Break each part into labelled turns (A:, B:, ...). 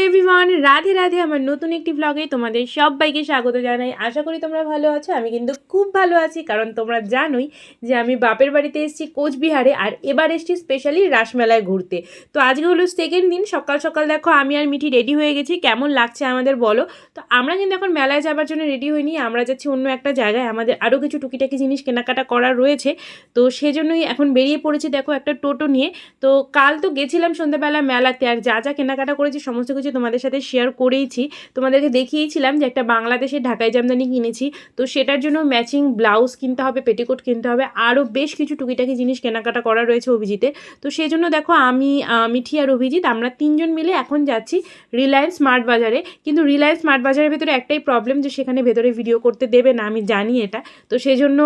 A: Hello everyone Radhe Radhe আমার নতুন একটি ব্লগে তোমাদের সবাইকে স্বাগত জানাই। আশা করি তোমরা ভালো আছো, আমি কিন্তু খুব ভালো আছি, কারণ তোমরা জানোই যে আমি বাপের বাড়িতে এসেছি কোচবিহারে আর এবার এসেছি স্পেশালি রাসমেলায় ঘুরতে। তো আজকে হলো সেকেন্ড দিন, সকাল সকাল দেখো আমি আর মিঠি রেডি হয়ে গেছি, কেমন লাগছে আমাদের বলো? তো আমরা কিন্তু এখন মেলায় যাবার জন্য রেডি হইনি, আমরা যাচ্ছি অন্য একটা জায়গায়, আমাদের আরও কিছু টুকিটাকি জিনিস কেনাকাটা করার রয়েছে। তো সেজন্যই এখন বেরিয়ে পড়েছি দেখো একটা টোটো নিয়ে। তো কাল তো গেছিলাম সন্ধ্যাবেলা মেলাতে, আর যা যা কেনাকাটা করেছি, সমস্ত কিছু তোমাদের সাথে শেয়ার করেইছি। তোমাদেরকে দেখিয়েছিলাম যে একটা বাংলাদেশের ঢাকাই জামদানি কিনেছি, তো সেটার জন্য ম্যাচিং ব্লাউজ কিনতে হবে পেটিকোট কিনতে হবে, আরও বেশ কিছু টুকিটাকি জিনিস কেনাকাটা করা রয়েছে অভিজিতের তো সেই জন্য দেখো আমি, মিঠি আর অভিজিৎ, আমরা তিনজন মিলে এখন যাচ্ছি রিলায়েন্স স্মার্ট বাজারে কিন্তু রিলায়েন্স স্মার্ট বাজারের ভেতরে একটাই প্রবলেম যে সেখানে ভেতরে ভিডিও করতে দেবে না, আমি জানি এটা। তো সেই জন্য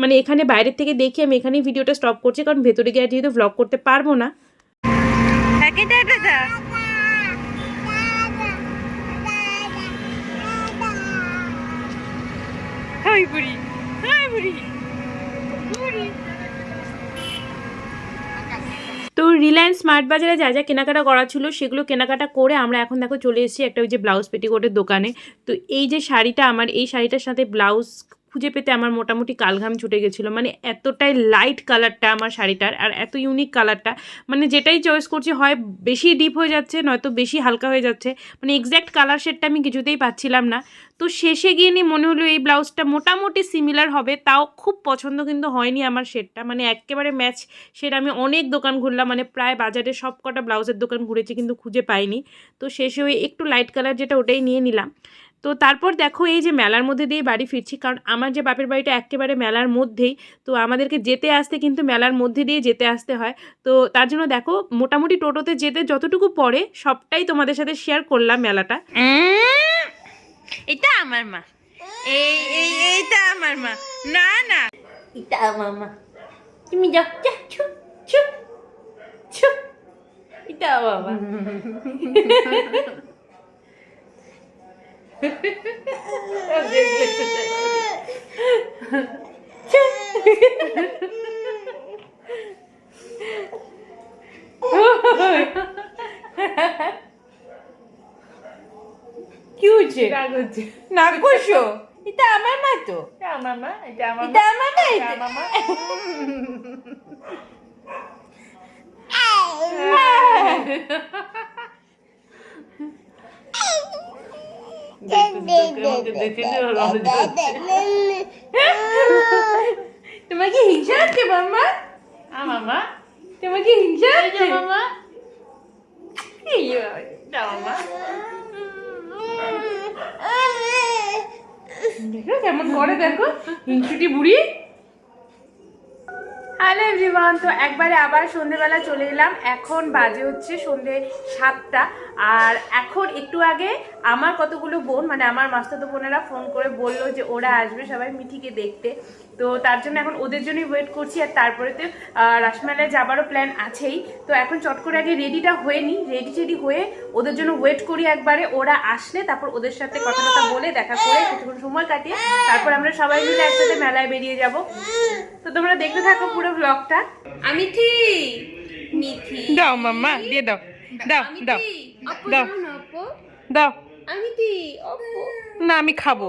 A: মানে এখানে বাইরের থেকে দেখি আমি এখানেই ভিডিওটা স্টপ করছি, কারণ ভেতরে গিয়ে যেহেতু ভ্লগ করতে পারব না। হাই বুড়ি, হাই Buddy. তো রিলায়েন্স স্মার্ট বাজারে যা যা কেনাকাটা করা ছিল, সেগুলো কেনাকাটা করে আমরা এখন দেখো চলে এসেছি একটা ওই যে ব্লাউজ পেটিকোটের দোকানে তো এই যে শাড়িটা আমার, এই শাড়িটার সাথে ব্লাউজ খুঁজে পেতে আমার মোটামুটি কালঘাম ছুটে গেছিল। মানে এতটাই লাইট কালারটা আমার শাড়িটার আর এত ইউনিক কালারটা মানে যেটাই চয়েস করছি, হয় বেশি ডিপ হয়ে যাচ্ছে, নয়তো বেশি হালকা হয়ে যাচ্ছে। মানে এক্স্যাক্ট কালার শেডটা আমি কিছুতেই পাচ্ছিলাম না। তো শেষে গিয়ে নিয়ে মনে হলো এই ব্লাউজটা মোটামুটি সিমিলার হবে, তাও খুব পছন্দ কিন্তু হয়নি আমার শেডটা মানে একেবারে ম্যাচ সেটা আমি অনেক দোকান ঘুরলাম মানে প্রায় বাজারে সব কটা ব্লাউজের দোকান ঘুরেছি কিন্তু খুঁজে পাইনি। তো শেষে ওই একটু লাইট কালার যেটা ওটাই নিয়ে নিলাম। তো তারপর দেখো এই যে মেলার মধ্যে দিয়ে বাড়ি ফিরছি কারণ আমার যে বাপের বাড়িটা একেবারে মেলার মধ্যেই তো আমাদেরকে যেতে আসতে কিন্তু মেলার মধ্যে দিয়ে যেতে আসতে হয়। তো তার জন্য দেখো মোটামুটি টোটোতে যেতে যতটুকু পড়ে সবটাই তোমাদের সাথে শেয়ার করলাম মেলাটা। এটা আমার মা। এই এই এইটা আমার মা। না না। এটা আমার মা। তুমি যাও এটা বাবা কি হয়েছে না করছ এটা আমার মা তো।
B: আমার মা এটা আমার
A: এটা
B: মা।
A: আমার মা
B: এটা
A: এটা
B: আমার মা।
A: তোমাকে হিংসা হচ্ছে মাম্মা
B: আমার তোমার
A: তোমাকে হিংসা হচ্ছে
B: আমার মা
A: এই
B: আমার
A: দেখো কেমন করে দেখো। হিংসুটি বুড়ি। হ্যালো এভরিওয়ান তো একবারে আবার সন্ধেবেলা চলে এলাম। এখন বাজে হচ্ছে সন্ধে সাতটা। আর এখন একটু আগে আমার কতগুলো বোন মানে আমার মাস্তাতো বোনেরা ফোন করে বলল যে ওরা আসবে সবাই মিঠিকে দেখতে। তো তার জন্য এখন ওদের জন্যই ওয়েট করছি আর তারপরে তো রাসমেলায় যাবারও প্ল্যান আছেই। তো এখন চট করে আগে রেডিটা হয়ে নিই রেডি টেডি হয়ে ওদের জন্য ওয়েট করি একবারে। ওরা আসলে তারপর ওদের সাথে কথা কথা বলে দেখা করে কিছুক্ষণ সময় কাটিয়ে তারপর আমরা সবাই মিলে একসাথে মেলায় বেরিয়ে যাব। তো তোমরা দেখতে থাকো পুরো ব্লগটা? আমি ঠিক মিথি।
B: দাও মাম্মা দিয়ে দাও। দাও দাও। দাও। দাও
A: আমি
B: না আমি খাব।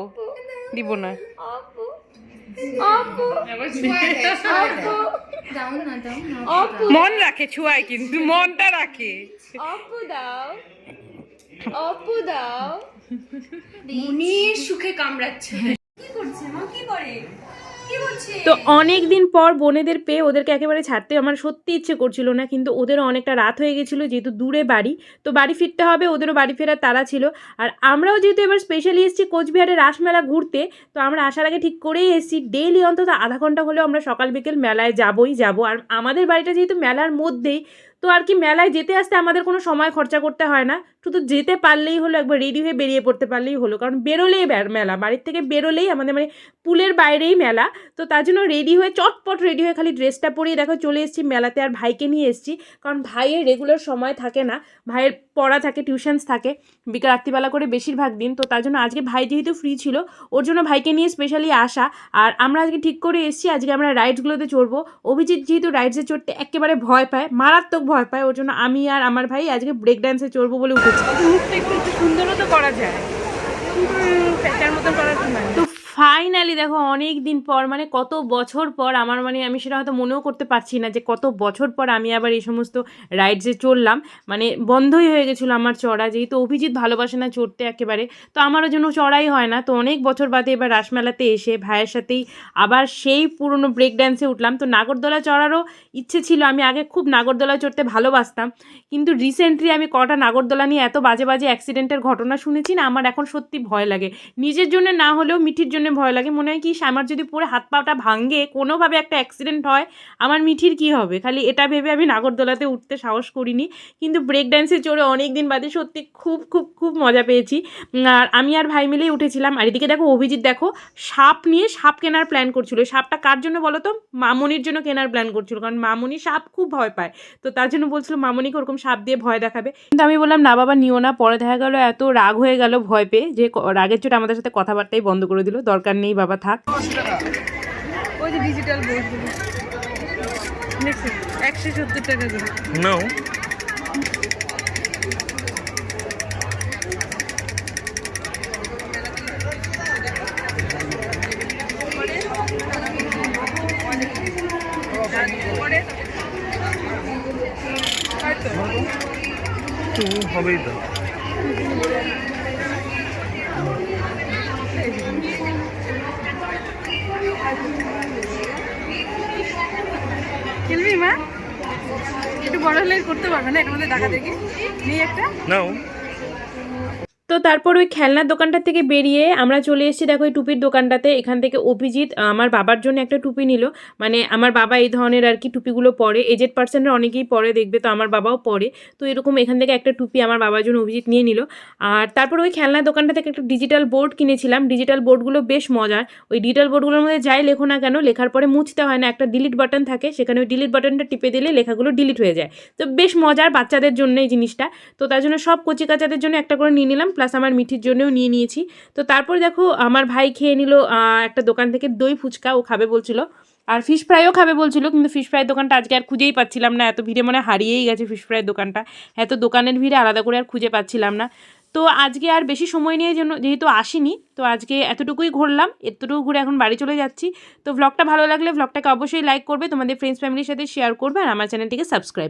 B: দিব না।
A: অপু। অপু। অপু। অপু
B: মন রাখে ছুয়ায় কিন্তু মনটা রাখে।
A: অপু দাও। অপু দাও। মুনির সুখে কামড়াচ্ছে। তো অনেক দিন পর বোনেদের পেয়ে ওদেরকে একেবারে ছাড়তে আমার সত্যি ইচ্ছে করছিল না, কিন্তু ওদেরও অনেকটা রাত হয়ে গেছিল, যেহেতু দূরে বাড়ি। তো বাড়ি ফিরতে হবে, ওদেরও বাড়ি ফেরার তারা ছিল। আর আমরাও যেহেতু এবার স্পেশালি এসেছি কোচবিহারে রাসমেলা ঘুরতে, তো আমরা আসার আগে ঠিক করেই এসেছি। ডেইলি অন্তত আধা ঘণ্টা হলেও আমরা সকাল বিকেল মেলায় যাবই যাব। আর আমাদের বাড়িটা যেহেতু মেলার মধ্যেই তো আর কি মেলায় যেতে আসতে আমাদের কোনো সময় খরচা করতে হয় না। শুধু যেতে পারলেই হলো, একবার রেডি হয়ে বেরিয়ে পড়তে পারলেই হলো। কারণ বেরোলেই মেলা, বাড়ির থেকে বেরোলেই আমাদের মানে পুলের বাইরেই মেলা। তো তার জন্য রেডি হয়ে, চটপট রেডি হয়ে খালি ড্রেসটা পরিয়ে দেখো, চলে এসেছি মেলাতে আর ভাইকে নিয়ে এসেছি। কারণ ভাইয়ের রেগুলার সময় থাকে না, ভাইয়ের পড়া থাকে টিউশনস থাকে, বিকাল রাত্রিবেলা করে বেশিরভাগ দিন। তো তার জন্য আজকে ভাই যেহেতু ফ্রি ছিল, ওর জন্য ভাইকে নিয়ে স্পেশালি আসা। আর আমরা আজকে ঠিক করে এসেছি, আজকে আমরা রাইডসগুলোতে চড়বো। অভিজিৎ যেহেতু রাইডসে চড়তে একেবারে ভয় পায়, মারাত্মক ভয় পায় ওর জন্য আমি আর আমার ভাই আজকে ব্রেক ডান্সে চড়বো বলে উঠেছি।
B: মুখটা একটু সুন্দরও তো করা যায় প্যাচার মতন করার কি মানে
A: তো ফাইনালি দেখো অনেক দিন পর মানে কত বছর পর আমার মানে আমি সেটা হয়তো মনেও করতে পারছি না যে কত বছর পর আমি আবার এই সমস্ত রাইডসে চড়লাম। মানে বন্ধই হয়ে গেছিল আমার চড়া, যেহেতু অভিজিৎ ভালোবাসে না চড়তে একেবারে। তো আমারও জন্য চড়াই হয় না। তো অনেক বছর বাদে এবার রাসমেলাতে এসে ভাইয়ের সাথেই আবার সেই পুরনো ব্রেক ড্যান্সে উঠলাম। তো নাগরদোলা চড়ারও ইচ্ছে ছিল, আমি আগে খুব নাগরদোলা চড়তে ভালোবাসতাম। কিন্তু রিসেন্টলি আমি কটা নাগরদোলা নিয়ে এত বাজে বাজে অ্যাক্সিডেন্টের ঘটনা শুনেছি না, আমার এখন সত্যি ভয় লাগে। নিজের জন্য না হলেও মিঠির জন্য ভয় লাগে। মনে হয় কি, আমার যদি পরে হাত পাটা ভাঙে, কোনোভাবে একটা অ্যাক্সিডেন্ট হয়, আমার মিঠির কি হবে? খালি এটা ভেবে আমি নাগরদোলাতে উঠতে সাহস করিনি। কিন্তু ব্রেক ড্যান্সে চড়ে অনেক দিন বাদে সত্যি খুব খুব খুব মজা পেয়েছি। আর আমি আর ভাই মিলেই উঠেছিলাম। আর এদিকে দেখো অভিজিৎ, দেখো, সাপ নিয়ে সাপ কেনার প্ল্যান করছিল। সাপটা কার জন্য বলো তো? মামনির জন্য কেনার প্ল্যান করছিল। কারণ মামনি সাপ খুব ভয় পায়। তো তার জন্য বলছিল মামনিকে ওরকম সাপ দিয়ে ভয় দেখাবে? কিন্তু আমি বললাম, না বাবা, নিও না। পরে দেখা গেলো, এত রাগ হয়ে গেল ভয় পেয়ে যে রাগের চোট আমাদের সাথে কথাবার্তাই বন্ধ করে দিল। দরকার নেই বাবা থাক।
B: ওই যে ডিজিটাল বোর্ডগুলো একশো সত্তর টাকা করে.
C: তো হবেই তো।
B: বড় হলে করতে পারবে না? এর মধ্যে দেখা দেখি নিয়ে একটা
C: নাও।
A: তো তারপর ওই খেলনার দোকানটা থেকে বেরিয়ে আমরা চলে এসেছি, দেখো এই টুপির দোকানটাতে। এখান থেকে অভিজিৎ আমার বাবার জন্য একটা টুপি নিল। মানে আমার বাবা এই ধরনের আর কি টুপিগুলো পরে। এজেড পার্সেন্টের অনেকেই পরে, দেখবে তো আমার বাবাও পরে। তো এরকম এখান থেকে একটা টুপি আমার বাবার জন্য অভিজিৎ নিয়ে নিল। আর তারপর ওই খেলনার দোকানটা থেকে একটা ডিজিটাল বোর্ড কিনেছিলাম। ডিজিটাল বোর্ডগুলো বেশ মজার। ওই ডিজিটাল বোর্ডগুলোর মধ্যে যাই লেখো না কেন, লেখার পরে মুছতে হয় না। একটা ডিলিট বাটন থাকে, সেখানে ওই ডিলিট বাটনটা টিপে দিলে লেখাগুলো ডিলিট হয়ে যায়। তো বেশ মজার বাচ্চাদের জন্য এই জিনিসটা। তো তার জন্য সব কচি কাচাদের জন্য একটা করে নিয়ে নিলাম। প্লাস আমার মিঠির জন্যও নিয়ে নিয়েছি। তো তারপর দেখো, আমার ভাই খেয়ে নিল একটা দোকান থেকে দই ফুচকা, ও খাবে বলছিল। আর ফিশ ফ্রাইও খাবে বলছিল, কিন্তু ফিশ ফ্রাইয়ের দোকানটা আজকে আর খুঁজেই পাচ্ছিলাম না, এত ভিড়ে মানে হারিয়েই গেছে ফিশ ফ্রাইয়ের দোকানটা। এত দোকানের ভিড়ে আলাদা করে আর খুঁজে পাচ্ছিলাম না। তো আজকে আর বেশি সময় নিয়ে জন্য যেহেতু আসিনি, তো আজকে এতটুকুই ঘুরলাম, এতটুকু ঘুরে এখন বাড়ি চলে যাচ্ছি। তো ভ্লগটা ভালো লাগলে ভ্লগটাকে অবশ্যই লাইক করবে, তোমাদের ফ্রেন্ডস ফ্যামিলির সাথে শেয়ার করবে, আর আমার চ্যানেলটিকে সাবস্ক্রাইব